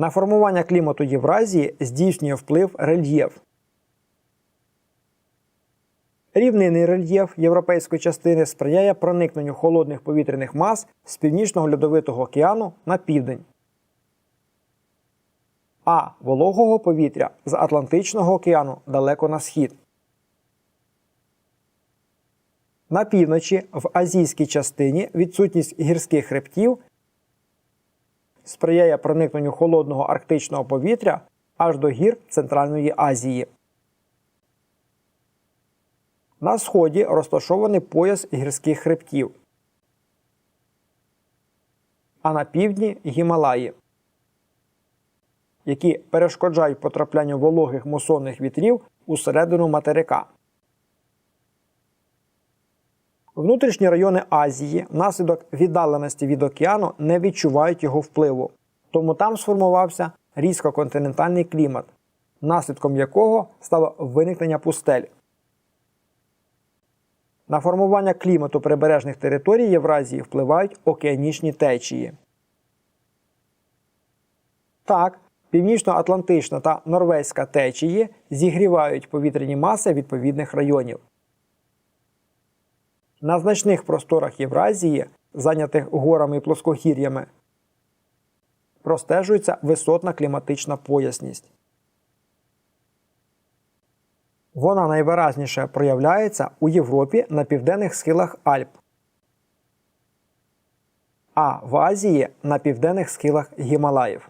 На формування клімату Євразії здійснює вплив рельєф. Рівнинний рельєф європейської частини сприяє проникненню холодних повітряних мас з північного льодовитого океану на південь, а вологого повітря з Атлантичного океану далеко на схід. На півночі в азійській частині відсутність гірських хребтів сприяє проникненню холодного арктичного повітря аж до гір Центральної Азії. На сході розташований пояс гірських хребтів, а на півдні Гімалаї, які перешкоджають потраплянню вологих мусонних вітрів у середину материка. Внутрішні райони Азії внаслідок віддаленості від океану не відчувають його впливу, тому там сформувався різкоконтинентальний клімат, наслідком якого стало виникнення пустель. На формування клімату прибережних територій Євразії впливають океанічні течії. Так, північно-атлантична та норвезька течії зігрівають повітряні маси відповідних районів. На значних просторах Євразії, зайнятих горами і плоскогір'ями, простежується висотна кліматична поясність. Вона найвиразніше проявляється у Європі на південних схилах Альп, а в Азії на південних схилах Гімалаїв.